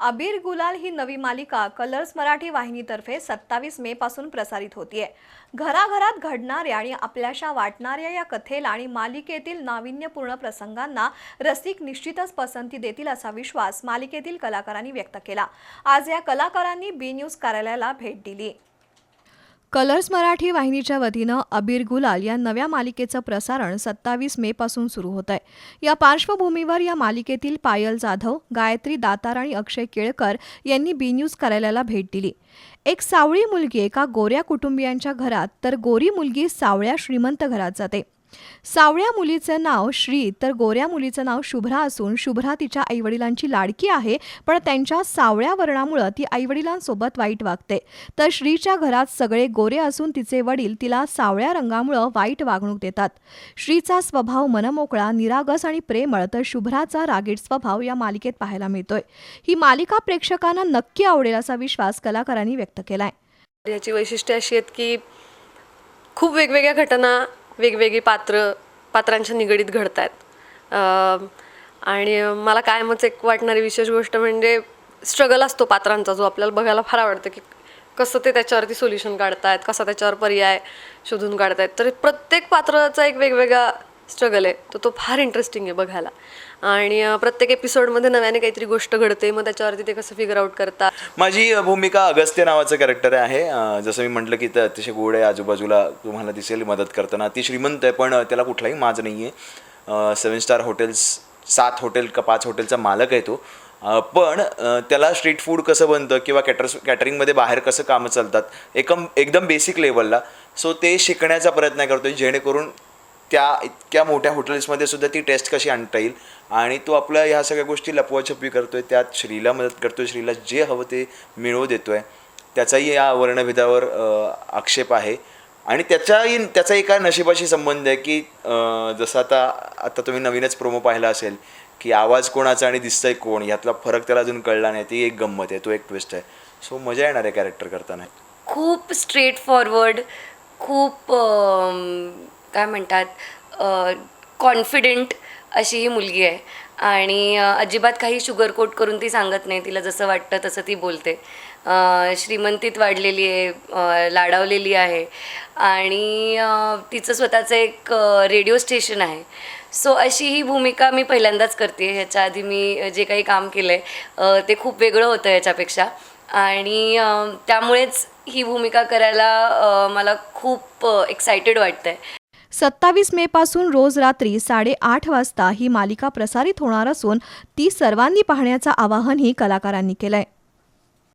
अबीर गुलाल ही नवी मालिका कलर्स मराठी वाहिनीतर्फे सत्तावीस मे पासून प्रसारित होतीये. घराघरात घडणाऱ्या आणि आपल्याशा वाटणाऱ्या या कथेला आणि मालिकेतील नाविन्यपूर्ण प्रसंगांना रसिक निश्चितच पसंती देतील असा विश्वास मालिकेतील कलाकारांनी व्यक्त केला. आज या कलाकारांनी बी न्यूज कार्यालयाला भेट दिली. कलर्स मराठी वाहिनीच्या वतीनं अबीर गुलाल या नव्या मालिकेचं प्रसारण सत्तावीस मे पासून सुरू होत आहे या पार्श्वभूमीवर या मालिकेतील पायल जाधव गायत्री दातार आणि अक्षय केळकर यांनी बी न्यूज कार्यालयाला भेट दिली. एक सावळी मुलगी एका गोऱ्या कुटुंबियांच्या घरात तर गोरी मुलगी सावळ्या श्रीमंत घरात जाते. सावळ्या मुलीचं नाव श्री तर गोऱ्या मुलीचं नाव शुभ्रा असून शुभ्रा तिच्या आईवडिलांची लाडकी आहे पण त्यांच्या सावळ्या वर्णामुळं ती आईवडिलांसोबत वाईट वागते. तर श्रीच्या घरात सगळे गोरे असून तिचे वडील तिला सावळ्या रंगामुळं वाईट वागणूक देतात. श्रीचा स्वभाव मनमोकळा निरागस आणि प्रेमळ तर शुभ्राचा रागीट स्वभाव या मालिकेत पाहायला मिळतोय. ही मालिका प्रेक्षकांना नक्की आवडेल असा विश्वास कलाकारांनी व्यक्त केलाय. याची वैशिष्ट्य अशी आहेत की खूप वेगवेगळ्या घटना वेगवेगळी पात्र पात्रांच्या निगडीत घडत आहेत आणि मला कायमच एक वाटणारी विशेष गोष्ट म्हणजे स्ट्रगल असतो पात्रांचा जो आपल्याला बघायला फार आवडतं की कसं ते त्याच्यावरती सोल्युशन काढतायत कसा त्याच्यावर पर्याय शोधून काढतायत. तर प्रत्येक पात्राचा एक वेगवेगळा स्ट्रगल आहे तर तो फार इंटरेस्टिंग आहे बघायला. आणि प्रत्येक एपिसोडमध्ये नव्याने काहीतरी गोष्ट घडते मग त्याच्यावरती ते कसं फिगर आउट करतात. माझी भूमिका अगस्त्य नावाचं कॅरेक्टर आहे जसं मी म्हटलं की तर अतिशय गोड आहे आजूबाजूला तुम्हाला दिसेल मदत करताना. ती श्रीमंत आहे पण त्याला कुठलाही माज नाही आहे सेवन स्टार हॉटेल्स सात हॉटेल का पाच हॉटेलचा मालक आहे तो. पण त्याला स्ट्रीट फूड कसं बनतं किंवा कॅटर्स कॅटरिंगमध्ये बाहेर कसं कामं चालतात एकम एकदम बेसिक लेवलला सो ते शिकण्याचा प्रयत्न करतो जेणेकरून त्या इतक्या मोठ्या हॉटेल्समध्ये सुद्धा ती टेस्ट कशी आणता येईल? आणि तो आपल्या ह्या सगळ्या गोष्टी लपवाछपवी आहे त्यात श्रीला मदत करतो आहे श्रीला जे हवं ते मिळवू देतो आहे त्याचाही या वर्णभेदावर आक्षेप आहे. आणि त्याच्याही त्याचा एका नशिबाशी संबंध आहे की जसं आता आता तुम्ही नवीनच प्रोमो पाहिला असेल की आवाज कोणाचा आणि दिसतंय कोण? यातला फरक त्याला अजून कळला नाही. ती एक गंमत आहे तो एक ट्विस्ट आहे. सो मजा येणार आहे कॅरेक्टर करताना. खूप स्ट्रेट फॉरवर्ड खूप काय म्हणतात कॉन्फिडेंट अशी ही मुलगी आहे. आणि अजिबात काही शुगर कोट करून ती सांगत नाही. तिला जसं वाटतं तसं ती बोलते. श्रीमंतीत वाढलेली आहे लाडावलेली आहे. आणि तिचं स्वतःचं एक रेडिओ स्टेशन आहे. सो अशी ही भूमिका मी पहिल्यांदाच करते. ह्याच्या आधी मी जे काही काम केलं आहे ते खूप वेगळं होतं याच्यापेक्षा आणि त्यामुळेच ही भूमिका करायला मला खूप एक्सायटेड वाटतं आहे सत्तावीस मे पासून रोज रात्री साडेआठ वाजता ही मालिका प्रसारित होणार असून ती सर्वांनी पाहण्याचं आवाहनही कलाकारांनी केलंय.